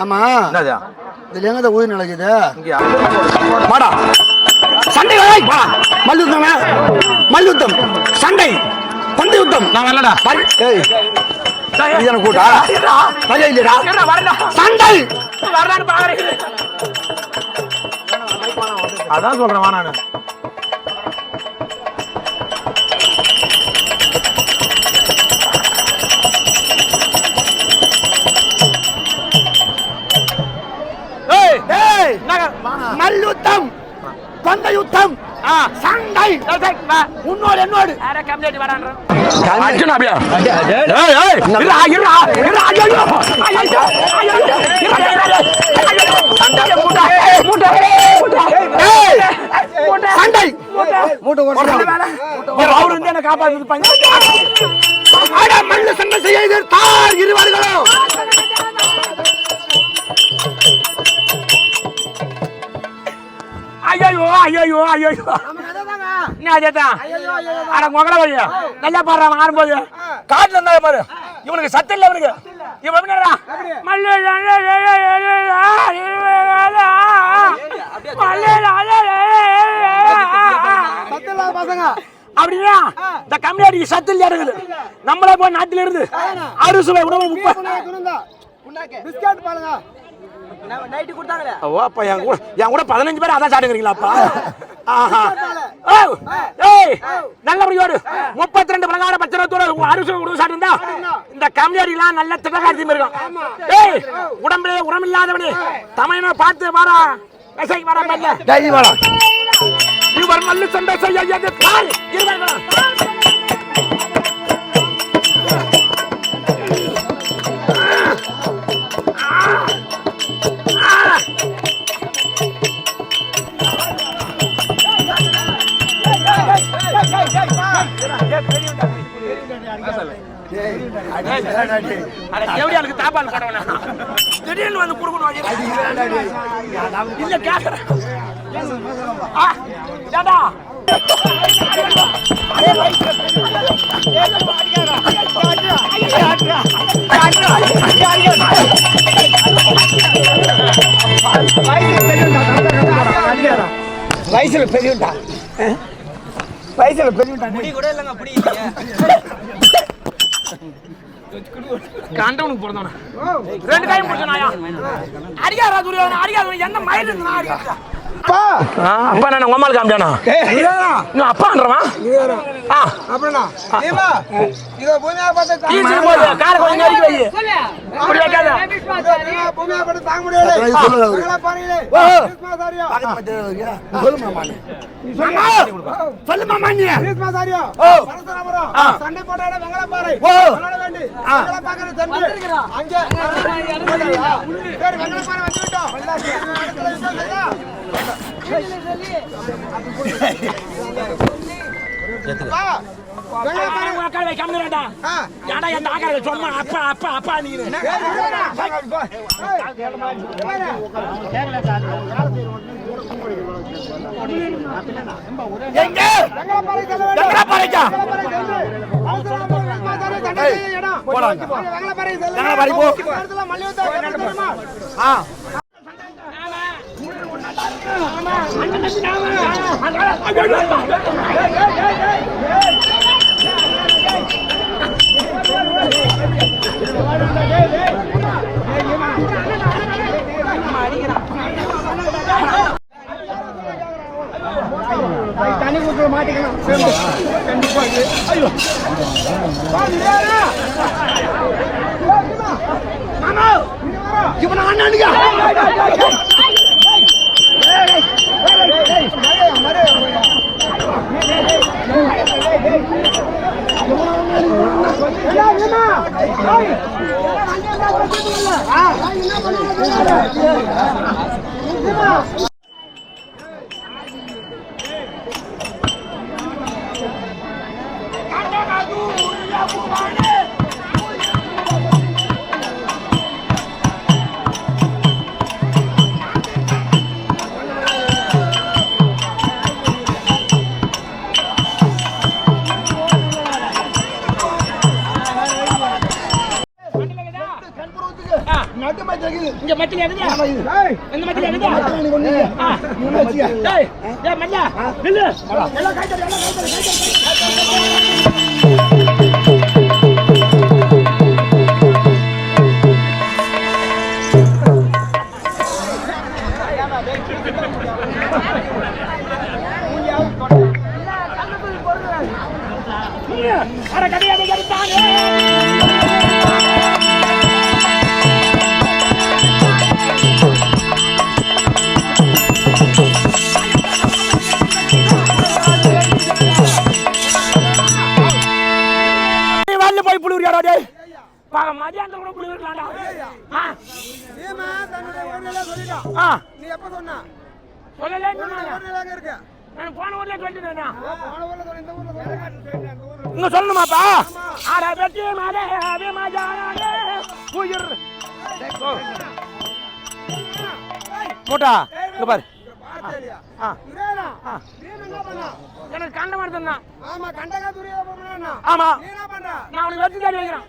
ஆமா. இதுல எங்க நடக்குது இங்கயா? வாடா. சண்டை மல்யுத்தம். மல்யுத்தம். சண்டை. பந்து யுத்தம் நான் வரலடா. கூட்டா? வரடா. சண்டை. அதான் சொல்றேன் வா யுத்தம் ஆ. சண்டை. உன்னோடு என்னோடு. அட கம்ப்ளீட் வரான்ற அர்ஜுன் அப்படியே? சண்டை. அவர் வந்து என்ன காப்பாத்து மல்லு சண்டை செய்ய எதிர்த்தார் இருவர்களும். ஐயோ ஐயோ ஐயோ என்ன அதேதான் அட மொகல வழியா நல்லா பாடுறான் ஆடும்போது காட்டுல இருந்தா பாரு இவனுக்கு சத்தம் இல்ல இவனுக்கு இவன் என்னடா மல்லு அப்படியா இந்த கம்யூனிட்டிக்கு சத்து இல்லையா இருக்குது நம்மளே போய் நாட்டில இருந்து ரூபாய் உணவு பிஸ்கட் பாருங்க என் கூட என் கூட பதினஞ்சு பேர் அதான் ஏய் நல்லபடியோடு. முப்பத்தி ரெண்டு பலகார பச்சனத்தோட அரிசி உணவு சாப்பிட்டு இந்த கம்யூனிட்டிலாம் நல்ல திட்டகாரத்தையும் இருக்கும் ஏய் உடம்புல உரமில்லாதவனே. தமிழனை பார்த்து வாரா விசை வர மெல்ல. டேய் வாடா. இவர் மல்லு சண்டை செய்ய தாப்பால் போடவனா திடீர்னு வந்து குடுக்கணும் இல்ல கேக்குறேன் ஏண்டா வயசுல பெரியவன்டா. வயசுல பெரியவன்டா கண்டவனுக்கு பிறந்தவன ரெண்டு கையும் பிடிச்சனாயா? அடிக்காரா துரியோதன அடிக்காத என்ன மயிர் இருந்தா அடிக்காதா அப்பா நான் உமால் காமிச்சானா இன்னும் அப்பான்றவன் ஆ அப்படின்னா ஏமா இதோ பூமியா பார்த்து ஈஸி போடு கார கொஞ்சம் நெருக்கி வை அப்படி வைக்காத பூமியா பார்த்து தாங்க முடியாது அது சொல்லுங்க. மங்களா பாருங்களே ஓ. கிருஷ்ணாச்சாரியா சொல்லு மாமா நீ. சொல்லு மாமா நீ கிருஷ்ணாச்சாரியா ஓ. பரசுராமரம் ஆ. சண்டை போட்டாட மங்களா பாறை ஓ. மங்களா வேண்டி. மங்களா பாக்கற தந்து அங்க சரி மங்களா பாறை வந்து விட்டோம் வா. மங்களா பாறை உக்கார வை கம்மிடா ஆ. ஏன்டா என் ஆக்கார சும்மா அப்பா அப்பா அப்பா நீ எங்க மங்களா தண்ணி குடிச்சு மாட்டிக்கணும் கண்டிப்பா இது. ஐயோ இவன் அண்ணனுங்க என்ன, ஏய், என்ன பண்ணுறது? நிச்சயமா. இங்க மத்தியில எதுங்க ஏய், இந்த மத்தியில எதுங்க நீ கொண்டு. ஆ. நீ வச்சுக்க. டேய் டேய் மல்ல நில்லு எல்லாம் கை தட்டு எல்லாம் கை தட்டு கை தட்டு அட கதையை எடுத்தானே பாக மதியானத்துல கூட புளிவுறிக்கலாம்டா ஆ. ஏம்மா, தன்னுடைய சொல்லிட்டான். ஆ. நீ எப்ப சொன்ன? உடல்நிலை எங்க இருக்கு? நான் போன ஊர்ல சொல்லிட்டேன் போன ஊர்ல சொன்ன, இந்த ஊர்ல ஊர்ல. இங்க சொல்லணுமாப்பா? அட வெட்டி மலே அபிமஜானே உயிர். மூட்டா இங்க பாரு? எனக்கு கண்ட மாதிரி தான் ஆமா, கண்டகா துரையா போகணும்னா? ஆமா. நீ என்ன பண்ற? நான் உனக்கு வெட்டி தாடி வைக்கிறேன்.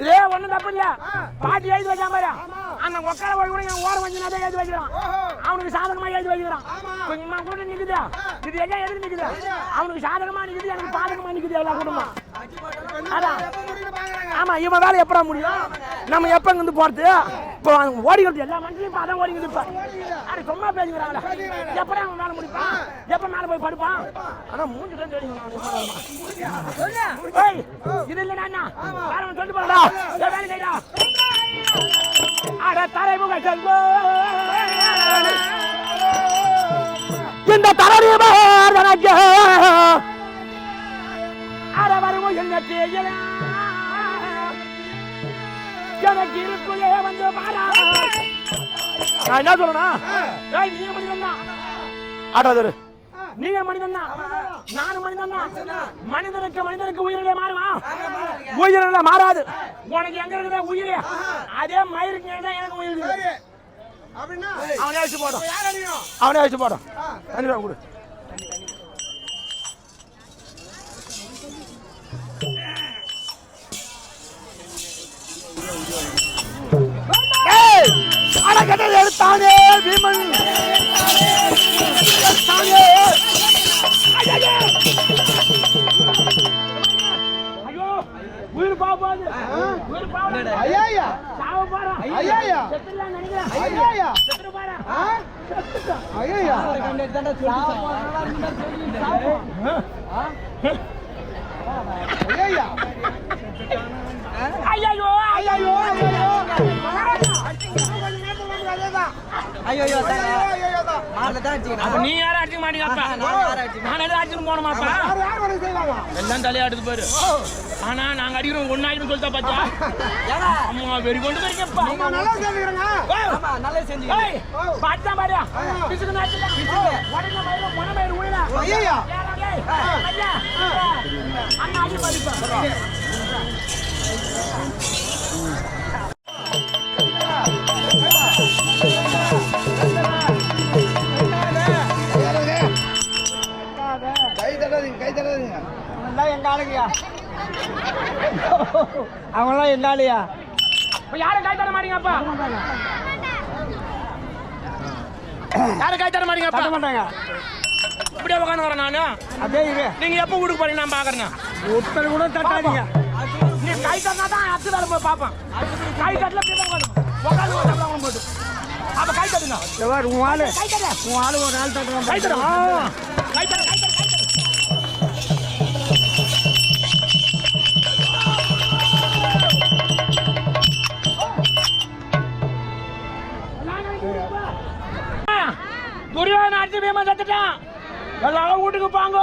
இதே ஒண்ணும் தப்பு இல்ல. பாட்டி எழுதி வைக்காம பாரு. அந்த போய் கூட எழுதி வைக்கிறான் ஓஹோ. அவனுக்கு சாதகமா எழுதி வைக்கிறான். கொஞ்சமா கூட நிக்குது இது எல்லாம் எதுக்கு நிக்குது அவனுக்கு சாதகமா நிக்குது எனக்கு பாதகமா நிக்குது எல்லா குடும்பம் ஆமா. இவன் வேலை எப்படா முடியும்? நம்ம எப்ப இருந்து போறது? இப்போ ஓடிக்கிறது எல்லா மனுஷனையும் இப்ப அதான் ஓடிக்கிறது இப்ப. அட சும்மா பேசிக்கிறாங்களா எப்படா அவன் மேல முடிப்பான்? எப்ப மேல போய் படுப்பான்? ஆனா மூஞ்சி இது இல்ல அண்ணா வேற ஒன்று சொல்லி போடா வேலை செய்டா அட தலைமுக செல்வோ இந்த தலைமுக என்ன எனக்கு இருக்குள்ளே வந்து பாரா நான் என்ன சொல்லணும் நீங்க மனிதன் தான் ஆடாதரு நீங்க மனிதன் தான் நானும் மனிதன் தான் மனிதனுக்கு மனிதனுக்கு உயிரிலே மாறுமா? உயிரில மாறாது. உனக்கு எங்க இருக்குதா உயிரே? அதே மயிருக்கு தான் எனக்கு உயிர் அவனே வச்சு போடும்? அவனே வச்சு போடும் தண்ணி ரூபா கொடு. அடக்கத்தை எடுத்தானே பீமன். எடுத்தானே. உயிர் பாப்பாது உயிர் பாப்பாது சாவ பாரா. நினைக்கிறேன். பாரா. ஐயோ ஐயோ ஐயோ ஐயோ ஐயோ தான் அப்ப நீ யாரும் அடிக்க மாட்டீங்கப்பா நான் எதுவும் அடிச்சுட்டு போனோமாப்பா எல்லாம் தலையாடுது பாரு ஆனா நாங்க அடிக்கிறோம் சொல்லிட்டா பாத்தா அம்மா வெறி கொண்டு நல்லா பாத்தா பிசுக்கு நாட்டுல உடனே மயில உன மயில உயில ஐயா ஏய், ஐயா, அண்ணா அடி பாருப்பா கை தட்டாதீங்க கை தட்டாதீங்க எங்க ஆளுங்கயா அவங்களாம் எங்க ஆளுயா யாரும் கை தர மாட்டீங்கப்பா யாரும் கை தர மாட்டீங்கப்பா தட்ட மாட்டாங்க இப்படியே உட்காந்து வரேன் நானு அப்படியே நீங்க எப்ப வீட்டுக்கு போறீங்க நான் பாக்குறேன் ஒருத்தர் கூட தட்டாதீங்க. நீ கை தட்டினா தான் அடுத்த வேலை போய் பார்ப்பேன். கை தட்டல உட்காந்து உட்காந்து போட்டு அப்ப கை தட்டுங்க. உன் ஆளு. கை தட்டு. உன் ஆளு ஒரு ஆள் தட்டுறான் கை. தட்டு. ஆ. கை தட்டு கை தட்டு தட்டு. ஆ, துரியோதன அடிச்சு பீமன் செத்துட்டான். எல்லாரும் வீட்டுக்கு போங்க.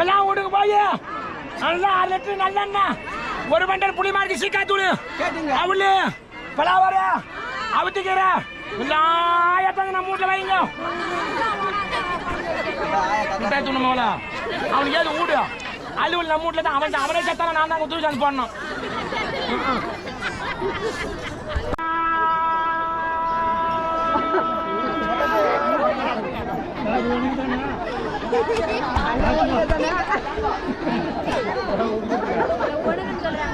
எல்லாம் வீட்டுக்கு போய். நல்லா அரை லிட்டர் நல்லெண்ணெய். ஒரு பண்டல் புளி மாதிரி சீக்கா தூள். அவளு. பலாவர. அவுத்திக்கிற எல்லாம் எத்தனை நம்ம வீட்டுல வைங்க. முட்டாய் தூண் மோல அவனுக்கு ஏது வீடு அலுவல் நம்ம வீட்டுல தான். அவன் அவனே செத்தான? நான் தான் தூக்கி வந்து போடணும்.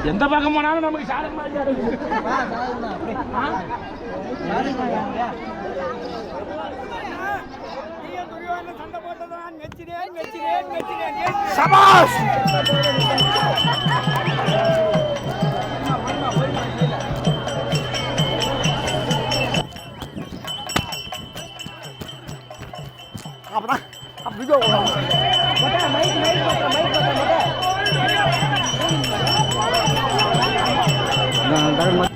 எந்த பக்கம் போனாலும் நமக்கு சாதகமா? சபாஷ் video mic mic mic mic mic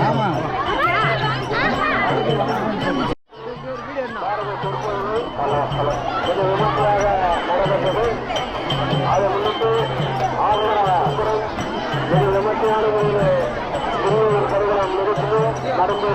ஆமா. அதை முன்னிட்டு ஆதரவாக குறை ஒரு விமர்சையான முறையில் তিনি প্রোগ্রাম লেগেছিল নাটকের